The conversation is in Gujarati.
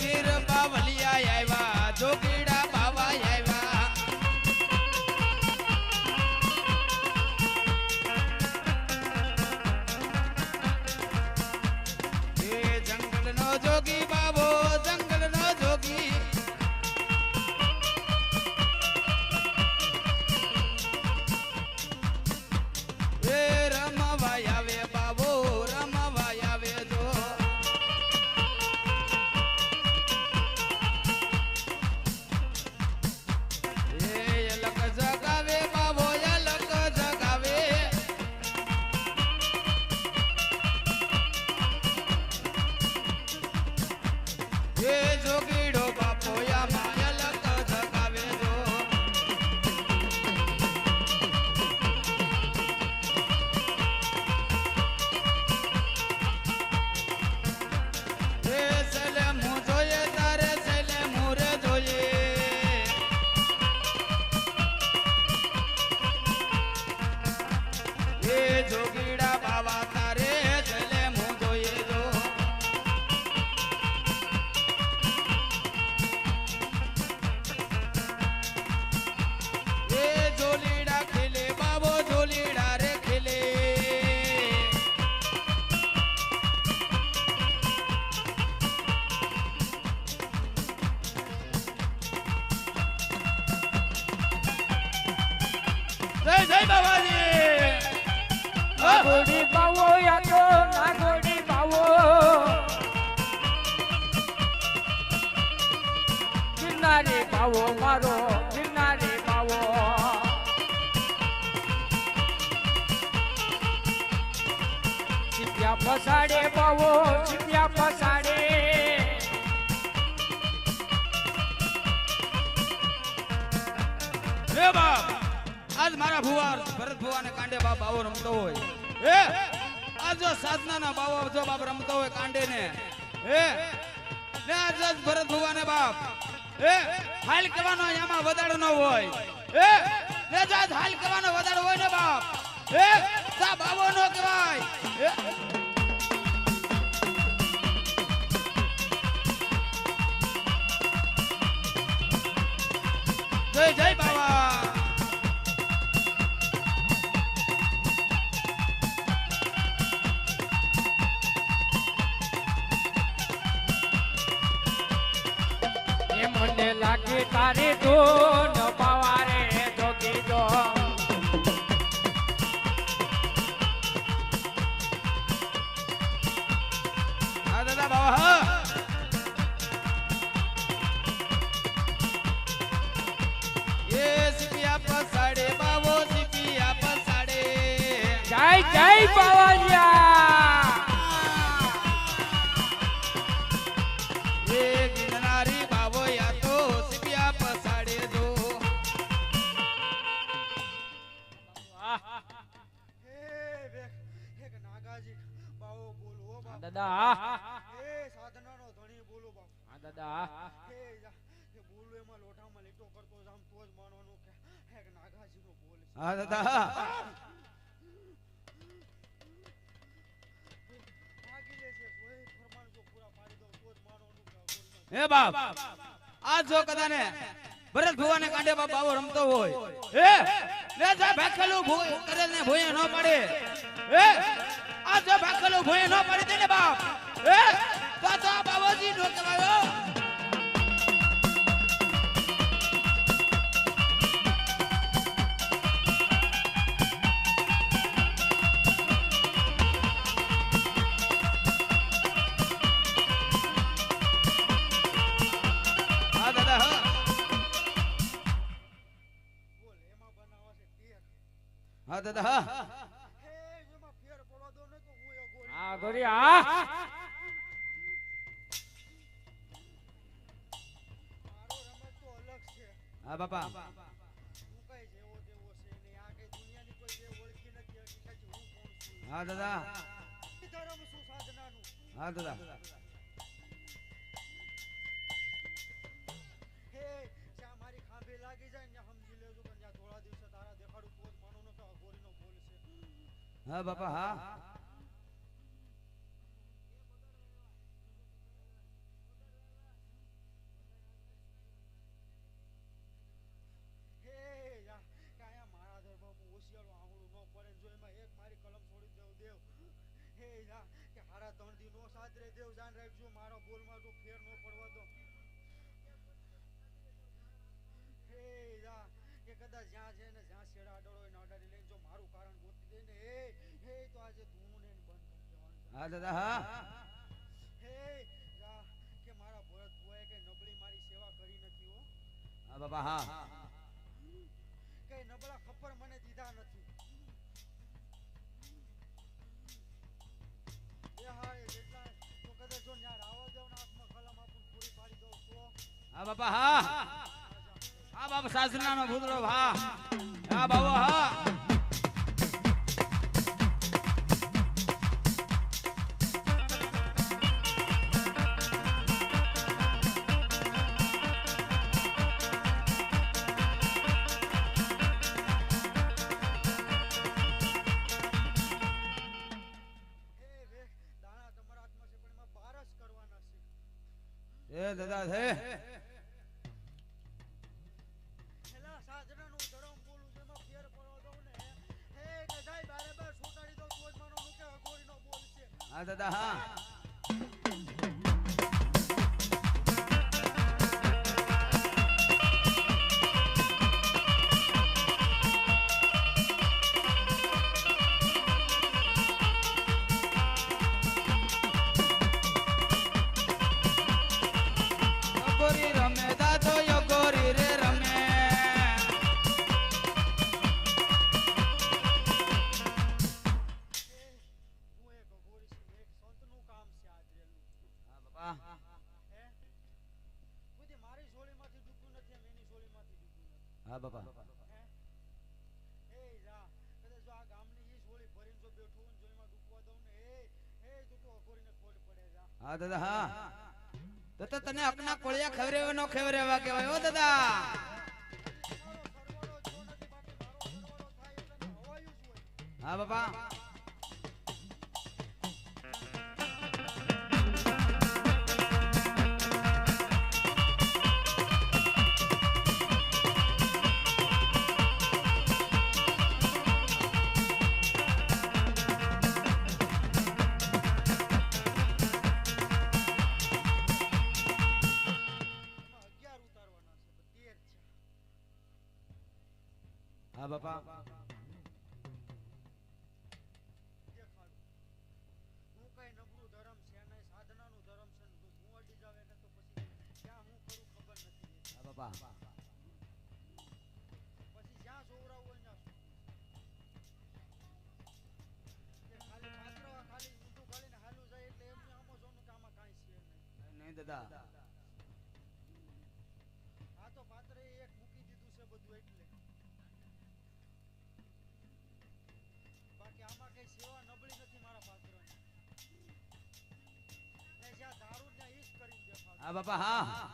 வேற જય બાબાજી નાગોડી બાવો યા તો નાગોડી બાવો ગિરનારી બાવો મારો ગિરનારી બાવો ચીપિયા પસાડે બાવો ચીપિયા પસાડે આજ મારા ભુવા ભરત ભુવાને કાંડે બાપ આવો રમતો હોય. હે? આજ જો સાધનાના બાવો જો બાપ રમતો હોય કાંડે ને હે? ને આજ ભરત ભુવા ને બાપ હે? હાલ કરવાનો એમાં વધારો ન હોય. હે? ને જો હાલ કરવાનો વધારો હોય ને બાપ હે? સા બાવો નો કહેવાય. લાગે તારે ધૂન પાવારે જોગી જો હા દાદા બાવા હા. જય જય પાવાલિયા લીટો કરતો જામ તો જ માનવાનું કે એક નાગાજીનો બોલ છે. હા દાદા. હે બાપ આ જો કદાને ભરત ભુવાને કાંડે બાપ બાવો રમતો હોય. હે લે જા ભાખેલું ભૂ કરે ને ભૂયે ન પડે. હે આ જો ભાખેલું ભૂયે ન પડે તેને બાપ. હે તો તો આ નો કહેવાયો હા દાદા હા. હે ગોરી હા. મારો રમત તો અલગ છે હા બાપા. હા દાદા. હા તેવો હા, બાપા, હા. મારો બોલમાં તો ફેર ન પડવા દો. હે જા કે કદાચ જ્યાં છે ને જ્યાં છેડા અડડો હોય ને ઓર્ડર લઈ દે ને હે તો આજે તું ને બંધ છે. હા દાદા હા. હે કે મારા ભરત ભુવાએ કે નબળી મારી સેવા કરી નથી હો. હા બાબા હા. કે નબળા ખપર મને દીધા નથી. એ હા એ જેટલા તો કદાચ જો ન્યા રાવા દઉં ને હાથમાં કલમ આપું પૂરી પાડી દઉં તો. હા બાપા હા. હા બાપા સાસના નો ભૂતરો હા. હા બાબા હે. અઘોરીનો દાદા છે. હા દાદા હા. હા બાપા. એ જા. કદાચ જો આ ગામની ઈ સોળી ભરીને જો બેઠું ને જો એમાં દઉં ને એ એ તું તો અઘોરીને ખોટ પડે જા. હા દાદા હા. તો તો તને અપના કોળિયા ખવરેવા નો ખવરેવા કહેવાય હો દાદા. હા સરવાળો હા બાપા. પછી જ્યાં જોવરાવું હોય ત્યાં ખાલી પાત્ર ખાલી ઊંધું હાલું જાય એટલે એમને આમો જોનું કે આમાં કાંઈ છે નહીં દાદા. હા બાપા હા.